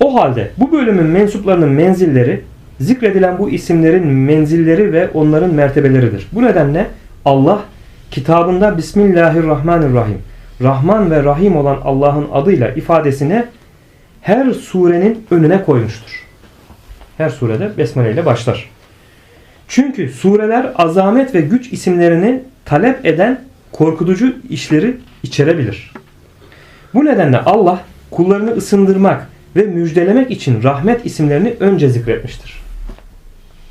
O halde bu bölümün mensuplarının menzilleri zikredilen bu isimlerin menzilleri ve onların mertebeleridir. Bu nedenle Allah kitabında Bismillahirrahmanirrahim Rahman ve Rahim olan Allah'ın adıyla ifadesini her surenin önüne koymuştur. Her surede besmele ile başlar. Çünkü sureler azamet ve güç isimlerini talep eden korkutucu işleri içerebilir. Bu nedenle Allah kullarını ısındırmak ve müjdelemek için rahmet isimlerini önce zikretmiştir.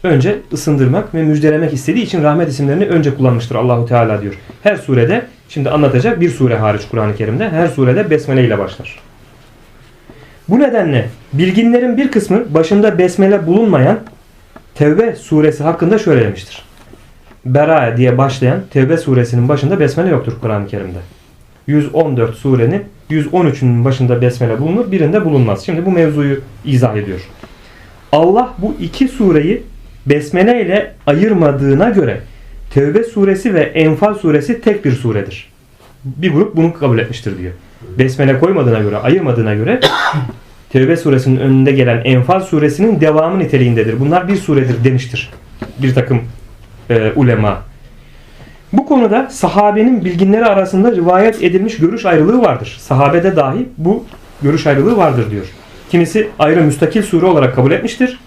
Önce ısındırmak ve müjdelemek istediği için rahmet isimlerini önce kullanmıştır Allahu Teala diyor. Her surede şimdi anlatacak bir sure hariç Kur'an-ı Kerim'de her surede besmele ile başlar. Bu nedenle bilginlerin bir kısmı başında besmele bulunmayan Tevbe suresi hakkında şöyle demiştir. Bera diye başlayan Tevbe suresinin başında besmele yoktur Kur'an-ı Kerim'de. 114 surenin 113'ünün başında besmele bulunur, birinde bulunmaz. Şimdi bu mevzuyu izah ediyor. Allah bu iki sureyi besmele ile ayırmadığına göre Tevbe suresi ve Enfal suresi tek bir suredir. Bir grup bunu kabul etmiştir diyor. Besmele koymadığına göre, ayırmadığına göre Tevbe suresinin önünde gelen Enfal suresinin devamı niteliğindedir. Bunlar bir suredir demiştir. Bir takım e, ulema. Bu konuda sahabenin bilginleri arasında rivayet edilmiş görüş ayrılığı vardır. Sahabede dahi bu görüş ayrılığı vardır diyor. Kimisi ayrı müstakil sure olarak kabul etmiştir.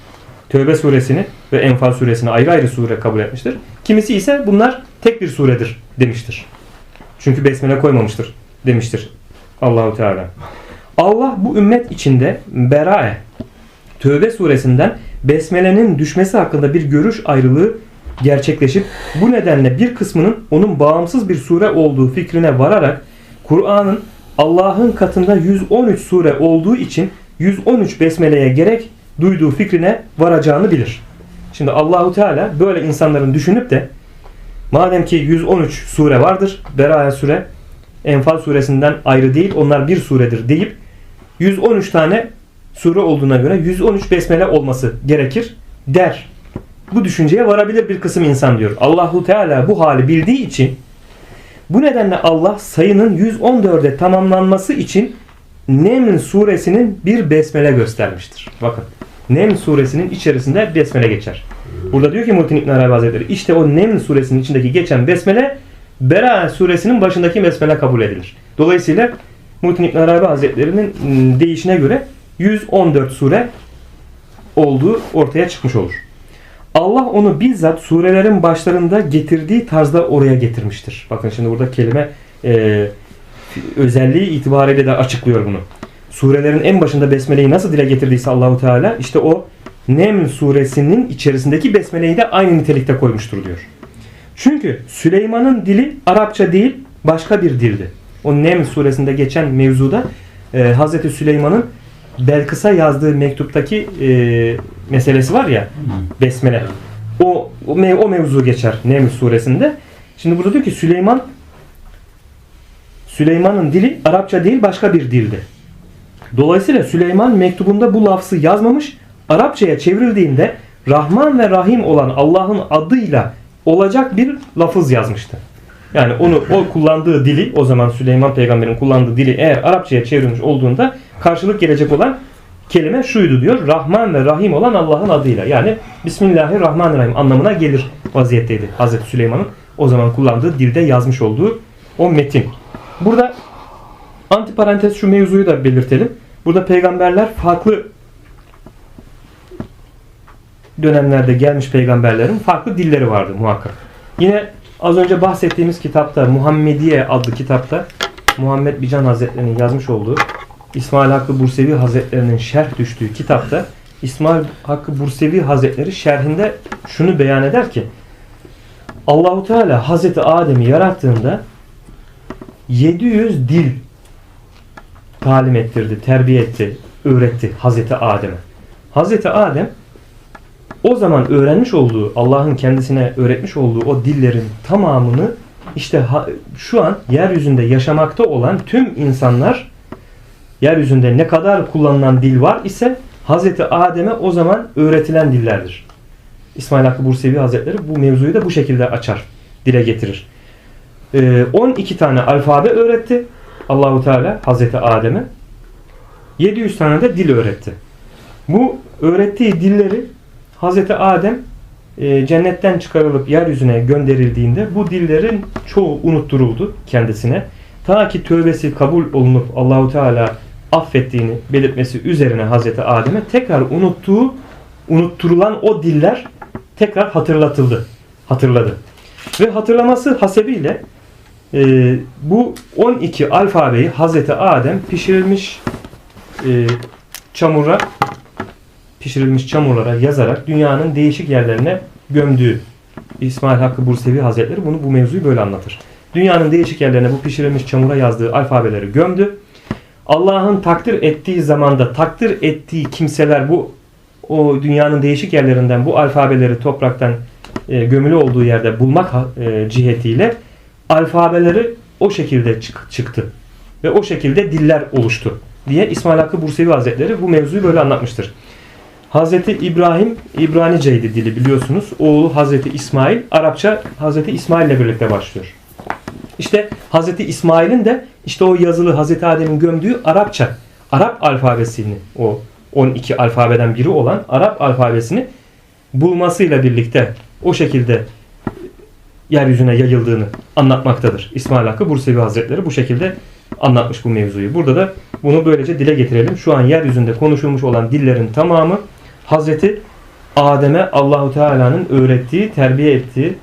Tövbe suresini ve Enfal suresini ayrı ayrı sure kabul etmiştir. Kimisi ise bunlar tek bir suredir demiştir. Çünkü besmele koymamıştır demiştir Allahu Teala. Allah bu ümmet içinde Berae Tövbe suresinden besmelenin düşmesi hakkında bir görüş ayrılığı gerçekleşip bu nedenle bir kısmının onun bağımsız bir sure olduğu fikrine vararak Kur'an'ın Allah'ın katında 113 sure olduğu için 113 besmeleye gerek duyduğu fikrine varacağını bilir. Şimdi Allahu Teala böyle insanların düşünüp de madem ki 113 sure vardır, Beraya sure Enfal suresinden ayrı değil, onlar bir suredir deyip 113 tane sure olduğuna göre 113 besmele olması gerekir der. Bu düşünceye varabilir bir kısım insan diyor. Allahu Teala bu hali bildiği için bu nedenle Allah sayının 114'e tamamlanması için Neml suresinin bir besmele göstermiştir. Bakın. Neml suresinin içerisinde besmele geçer. Burada diyor ki Muhittin İbn Arabi Hazretleri işte o Neml suresinin içindeki geçen besmele Bera suresinin başındaki besmele kabul edilir. Dolayısıyla Muhittin İbn Arabi Hazretleri'nin ım, deyişine göre 114 sure olduğu ortaya çıkmış olur. Allah onu bizzat surelerin başlarında getirdiği tarzda oraya getirmiştir. Bakın şimdi burada kelime e, özelliği itibariyle de açıklıyor bunu. Surelerin en başında besmeleyi nasıl dile getirdiyse Allahu Teala işte o Neml suresinin içerisindeki besmeleyi de aynı nitelikte koymuştur diyor. Çünkü Süleyman'ın dili Arapça değil başka bir dildi. O Neml suresinde geçen mevzuda e, Hazreti Süleyman'ın Belkıs'a yazdığı mektuptaki e, meselesi var ya besmele. O, o, mev, o mevzu geçer Neml suresinde. Şimdi burada diyor ki Süleyman Süleyman'ın dili Arapça değil başka bir dildi. Dolayısıyla Süleyman mektubunda bu lafzı yazmamış. Arapçaya çevrildiğinde Rahman ve Rahim olan Allah'ın adıyla olacak bir lafız yazmıştı. Yani onu o kullandığı dili o zaman Süleyman peygamberin kullandığı dili eğer Arapçaya çevrilmiş olduğunda karşılık gelecek olan kelime şuydu diyor. Rahman ve Rahim olan Allah'ın adıyla. Yani Bismillahirrahmanirrahim anlamına gelir vaziyetteydi Hazreti Süleyman'ın o zaman kullandığı dilde yazmış olduğu o metin. Burada antiparantez şu mevzuyu da belirtelim. Burada peygamberler farklı dönemlerde gelmiş peygamberlerin farklı dilleri vardı muhakkak. Yine az önce bahsettiğimiz kitapta Muhammediye adlı kitapta Muhammed Bican Hazretleri'nin yazmış olduğu İsmail Hakkı Bursevi Hazretleri'nin şerh düştüğü kitapta İsmail Hakkı Bursevi Hazretleri şerhinde şunu beyan eder ki Allahu Teala Hazreti Adem'i yarattığında 700 dil talim ettirdi, terbiye etti, öğretti Hazreti Adem'e. Hazreti Adem o zaman öğrenmiş olduğu, Allah'ın kendisine öğretmiş olduğu o dillerin tamamını işte şu an yeryüzünde yaşamakta olan tüm insanlar yeryüzünde ne kadar kullanılan dil var ise Hazreti Adem'e o zaman öğretilen dillerdir. İsmail Hakkı Bursevi Hazretleri bu mevzuyu da bu şekilde açar, dile getirir. Ee, 12 tane alfabe öğretti Allahu Teala Hazreti Adem'e. 700 tane de dil öğretti. Bu öğrettiği dilleri Hazreti Adem e, cennetten çıkarılıp yeryüzüne gönderildiğinde bu dillerin çoğu unutturuldu kendisine. Ta ki tövbesi kabul olunup Allahu Teala affettiğini belirtmesi üzerine Hazreti Adem'e tekrar unuttuğu, unutturulan o diller tekrar hatırlatıldı. Hatırladı. Ve hatırlaması hasebiyle e, bu 12 alfabeyi Hazreti Adem pişirilmiş e, çamura pişirilmiş çamurlara yazarak dünyanın değişik yerlerine gömdüğü İsmail Hakkı Bursevi Hazretleri bunu bu mevzuyu böyle anlatır. Dünyanın değişik yerlerine bu pişirilmiş çamura yazdığı alfabeleri gömdü. Allah'ın takdir ettiği zamanda takdir ettiği kimseler bu o dünyanın değişik yerlerinden bu alfabeleri topraktan e, gömülü olduğu yerde bulmak e, cihetiyle alfabeleri o şekilde çık- çıktı. Ve o şekilde diller oluştu diye İsmail Hakkı Bursevi Hazretleri bu mevzuyu böyle anlatmıştır. Hazreti İbrahim İbraniceydi dili biliyorsunuz. Oğlu Hazreti İsmail Arapça Hazreti İsmail ile birlikte başlıyor. İşte Hazreti İsmail'in de işte o yazılı Hazreti Adem'in gömdüğü Arapça, Arap alfabesini o 12 alfabeden biri olan Arap alfabesini bulmasıyla birlikte o şekilde yeryüzüne yayıldığını anlatmaktadır. İsmail Hakkı Bursevi Hazretleri bu şekilde anlatmış bu mevzuyu. Burada da bunu böylece dile getirelim. Şu an yeryüzünde konuşulmuş olan dillerin tamamı Hazreti Adem'e Allahu Teala'nın öğrettiği, terbiye ettiği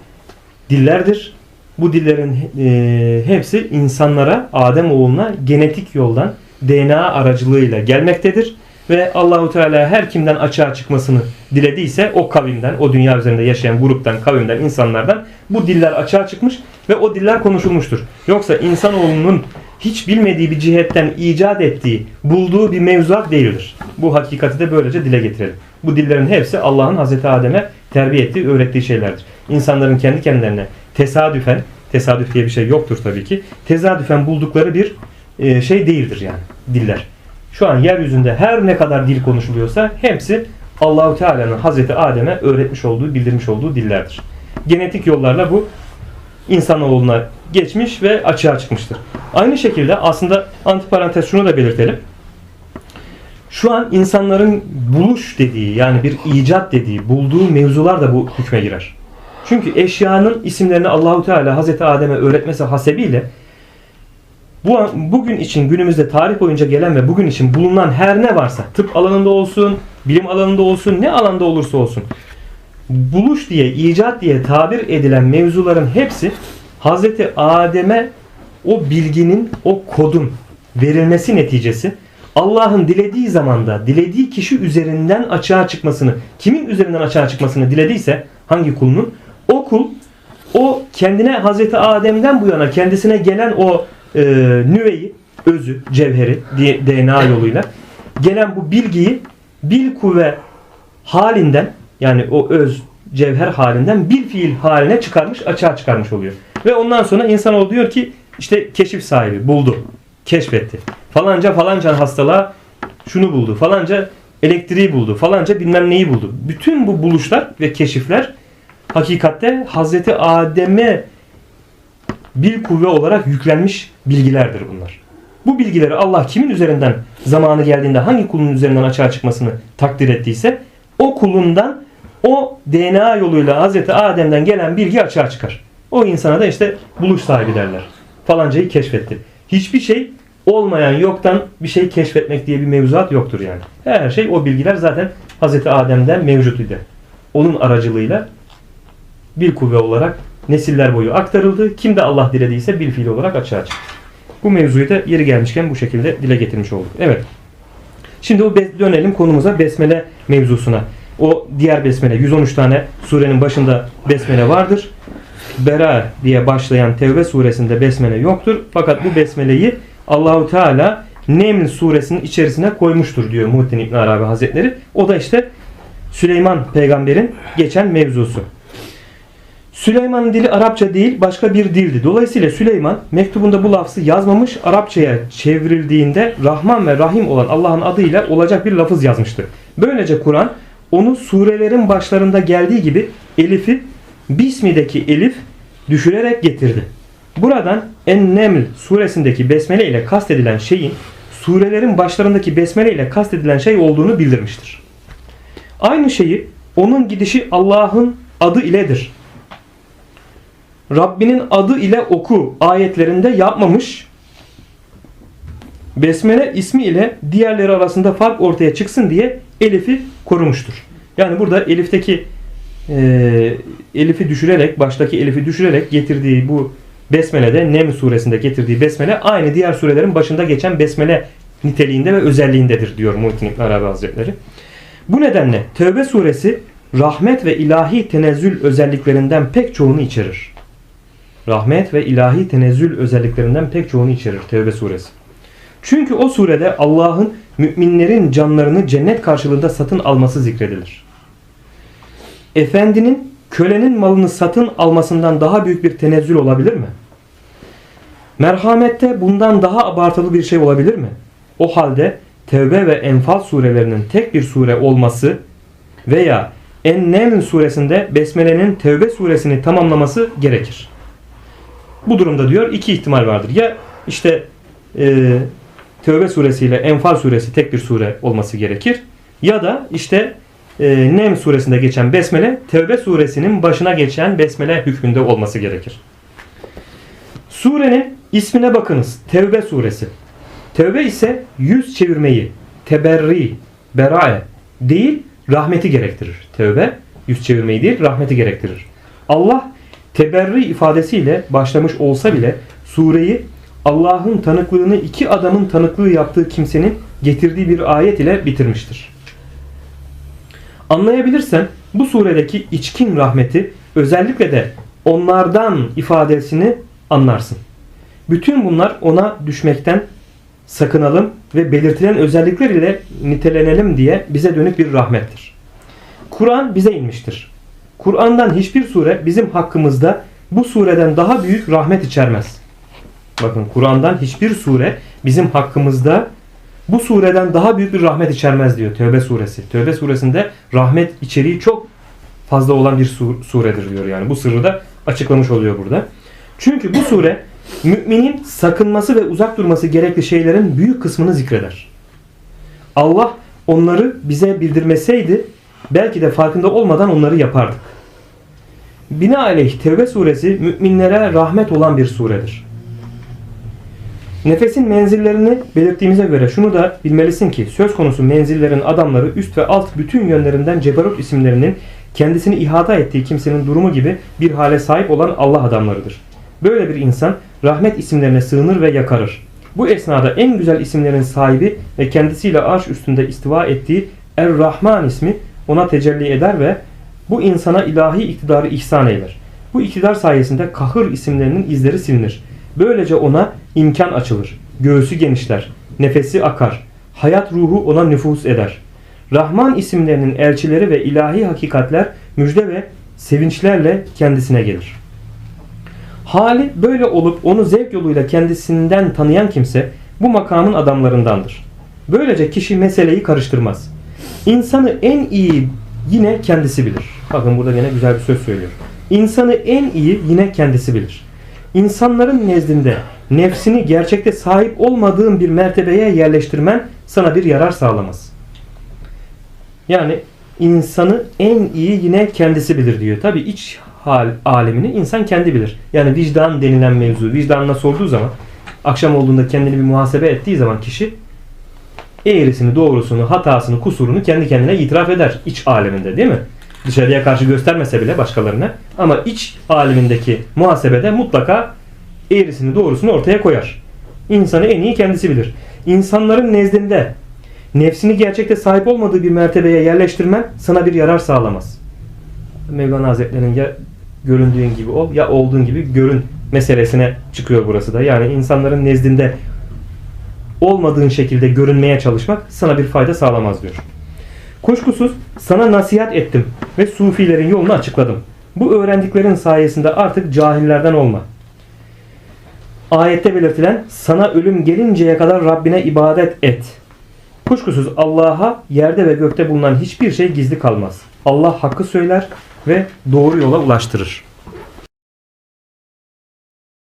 dillerdir. Bu dillerin e, hepsi insanlara, Adem oğluna genetik yoldan DNA aracılığıyla gelmektedir ve Allahu Teala her kimden açığa çıkmasını dilediyse o kavimden, o dünya üzerinde yaşayan gruptan, kavimden, insanlardan bu diller açığa çıkmış ve o diller konuşulmuştur. Yoksa insanoğlunun hiç bilmediği bir cihetten icat ettiği, bulduğu bir mevzuat değildir. Bu hakikati de böylece dile getirelim. Bu dillerin hepsi Allah'ın Hazreti Adem'e terbiye ettiği, öğrettiği şeylerdir. İnsanların kendi kendilerine tesadüfen, tesadüf diye bir şey yoktur tabii ki, tesadüfen buldukları bir e, şey değildir yani diller. Şu an yeryüzünde her ne kadar dil konuşuluyorsa hepsi Allahu Teala'nın Hazreti Adem'e öğretmiş olduğu, bildirmiş olduğu dillerdir. Genetik yollarla bu insanoğluna geçmiş ve açığa çıkmıştır. Aynı şekilde aslında antiparantez şunu da belirtelim. Şu an insanların buluş dediği yani bir icat dediği, bulduğu mevzular da bu hükme girer. Çünkü eşyanın isimlerini Allahu Teala Hazreti Adem'e öğretmesi hasebiyle bu bugün için günümüzde tarih boyunca gelen ve bugün için bulunan her ne varsa tıp alanında olsun, bilim alanında olsun, ne alanda olursa olsun buluş diye, icat diye tabir edilen mevzuların hepsi Hazreti Adem'e o bilginin, o kodun verilmesi neticesi Allah'ın dilediği zamanda, dilediği kişi üzerinden açığa çıkmasını, kimin üzerinden açığa çıkmasını dilediyse, hangi kulunun, o kul, o kendine Hazreti Adem'den bu yana kendisine gelen o e, nüveyi, özü, cevheri, DNA yoluyla gelen bu bilgiyi bil kuvve halinden yani o öz cevher halinden bir fiil haline çıkarmış, açığa çıkarmış oluyor. Ve ondan sonra insan diyor ki işte keşif sahibi buldu, keşfetti. Falanca falanca hastalığa şunu buldu, falanca elektriği buldu, falanca bilmem neyi buldu. Bütün bu buluşlar ve keşifler hakikatte Hazreti Adem'e bir kuvve olarak yüklenmiş bilgilerdir bunlar. Bu bilgileri Allah kimin üzerinden zamanı geldiğinde hangi kulun üzerinden açığa çıkmasını takdir ettiyse o kulundan o DNA yoluyla Hazreti Adem'den gelen bilgi açığa çıkar. O insana da işte buluş sahibi derler. Falancayı keşfetti. Hiçbir şey olmayan yoktan bir şey keşfetmek diye bir mevzuat yoktur yani. Her şey o bilgiler zaten Hazreti Adem'den mevcut idi. Onun aracılığıyla bir kuvve olarak nesiller boyu aktarıldı. Kim de Allah dilediyse bir fiil olarak açığa çıktı. Bu mevzuyu da yeri gelmişken bu şekilde dile getirmiş olduk. Evet. Şimdi o dönelim konumuza besmele mevzusuna. O diğer besmele 113 tane surenin başında besmele vardır. Bera diye başlayan Tevbe suresinde besmele yoktur. Fakat bu besmeleyi Allahu Teala Neml suresinin içerisine koymuştur diyor Muhittin İbn Arabi Hazretleri. O da işte Süleyman peygamberin geçen mevzusu. Süleyman'ın dili Arapça değil başka bir dildi. Dolayısıyla Süleyman mektubunda bu lafzı yazmamış Arapçaya çevrildiğinde Rahman ve Rahim olan Allah'ın adıyla olacak bir lafız yazmıştı. Böylece Kur'an onu surelerin başlarında geldiği gibi Elif'i Bismi'deki Elif düşürerek getirdi. Buradan En-Neml suresindeki besmele ile kastedilen şeyin surelerin başlarındaki besmele ile kastedilen şey olduğunu bildirmiştir. Aynı şeyi onun gidişi Allah'ın adı iledir. Rabbinin adı ile oku ayetlerinde yapmamış. Besmele ismi ile diğerleri arasında fark ortaya çıksın diye Elif'i korumuştur. Yani burada Elif'teki e, Elif'i düşürerek, baştaki Elif'i düşürerek getirdiği bu Besmele'de Nem suresinde getirdiği Besmele aynı diğer surelerin başında geçen Besmele niteliğinde ve özelliğindedir diyor Muhittin İbn Arabi Hazretleri. Bu nedenle Tevbe suresi rahmet ve ilahi tenezzül özelliklerinden pek çoğunu içerir. Rahmet ve ilahi tenezzül özelliklerinden pek çoğunu içerir Tevbe suresi. Çünkü o surede Allah'ın müminlerin canlarını cennet karşılığında satın alması zikredilir. Efendinin kölenin malını satın almasından daha büyük bir tenezzül olabilir mi? Merhamette bundan daha abartılı bir şey olabilir mi? O halde Tevbe ve Enfal surelerinin tek bir sure olması veya En-Neml suresinde Besmele'nin Tevbe suresini tamamlaması gerekir. Bu durumda diyor iki ihtimal vardır. Ya işte e, Tevbe suresiyle Enfal suresi tek bir sure olması gerekir. Ya da işte e, Nem suresinde geçen Besmele Tevbe suresinin başına geçen Besmele hükmünde olması gerekir. Surenin ismine bakınız. Tevbe suresi. Tevbe ise yüz çevirmeyi, teberri, berae değil rahmeti gerektirir. Tevbe yüz çevirmeyi değil rahmeti gerektirir. Allah teberri ifadesiyle başlamış olsa bile sureyi Allah'ın tanıklığını iki adamın tanıklığı yaptığı kimsenin getirdiği bir ayet ile bitirmiştir. Anlayabilirsen bu suredeki içkin rahmeti özellikle de onlardan ifadesini anlarsın. Bütün bunlar ona düşmekten sakınalım ve belirtilen özellikler ile nitelenelim diye bize dönük bir rahmettir. Kur'an bize inmiştir. Kur'an'dan hiçbir sure bizim hakkımızda bu sureden daha büyük rahmet içermez. Bakın Kur'an'dan hiçbir sure bizim hakkımızda bu sureden daha büyük bir rahmet içermez diyor Tövbe suresi. Tövbe suresinde rahmet içeriği çok fazla olan bir sur- suredir diyor yani. Bu sırrı da açıklamış oluyor burada. Çünkü bu sure müminin sakınması ve uzak durması gerekli şeylerin büyük kısmını zikreder. Allah onları bize bildirmeseydi belki de farkında olmadan onları yapardık. Binaenaleyh Tevbe suresi müminlere rahmet olan bir suredir. Nefesin menzillerini belirttiğimize göre şunu da bilmelisin ki söz konusu menzillerin adamları üst ve alt bütün yönlerinden Ceberut isimlerinin kendisini ihata ettiği kimsenin durumu gibi bir hale sahip olan Allah adamlarıdır. Böyle bir insan rahmet isimlerine sığınır ve yakarır. Bu esnada en güzel isimlerin sahibi ve kendisiyle arş üstünde istiva ettiği Er-Rahman ismi ona tecelli eder ve bu insana ilahi iktidarı ihsan eyler. Bu iktidar sayesinde kahır isimlerinin izleri silinir. Böylece ona imkan açılır. Göğsü genişler. Nefesi akar. Hayat ruhu ona nüfus eder. Rahman isimlerinin elçileri ve ilahi hakikatler müjde ve sevinçlerle kendisine gelir. Hali böyle olup onu zevk yoluyla kendisinden tanıyan kimse bu makamın adamlarındandır. Böylece kişi meseleyi karıştırmaz. İnsanı en iyi yine kendisi bilir. Bakın burada yine güzel bir söz söylüyor. İnsanı en iyi yine kendisi bilir. İnsanların nezdinde nefsini gerçekte sahip olmadığın bir mertebeye yerleştirmen sana bir yarar sağlamaz. Yani insanı en iyi yine kendisi bilir diyor. Tabi iç hal alemini insan kendi bilir. Yani vicdan denilen mevzu vicdanına sorduğu zaman akşam olduğunda kendini bir muhasebe ettiği zaman kişi eğrisini, doğrusunu, hatasını, kusurunu kendi kendine itiraf eder iç aleminde değil mi? Dışarıya karşı göstermese bile başkalarına ama iç alemindeki muhasebede mutlaka eğrisini, doğrusunu ortaya koyar. İnsanı en iyi kendisi bilir. İnsanların nezdinde nefsini gerçekte sahip olmadığı bir mertebeye yerleştirmen sana bir yarar sağlamaz. Mevlana Hazretleri'nin ya göründüğün gibi ol ya olduğun gibi görün meselesine çıkıyor burası da. Yani insanların nezdinde olmadığın şekilde görünmeye çalışmak sana bir fayda sağlamaz diyor. Kuşkusuz sana nasihat ettim ve sufilerin yolunu açıkladım. Bu öğrendiklerin sayesinde artık cahillerden olma. Ayette belirtilen sana ölüm gelinceye kadar Rabbine ibadet et. Kuşkusuz Allah'a yerde ve gökte bulunan hiçbir şey gizli kalmaz. Allah hakkı söyler ve doğru yola ulaştırır.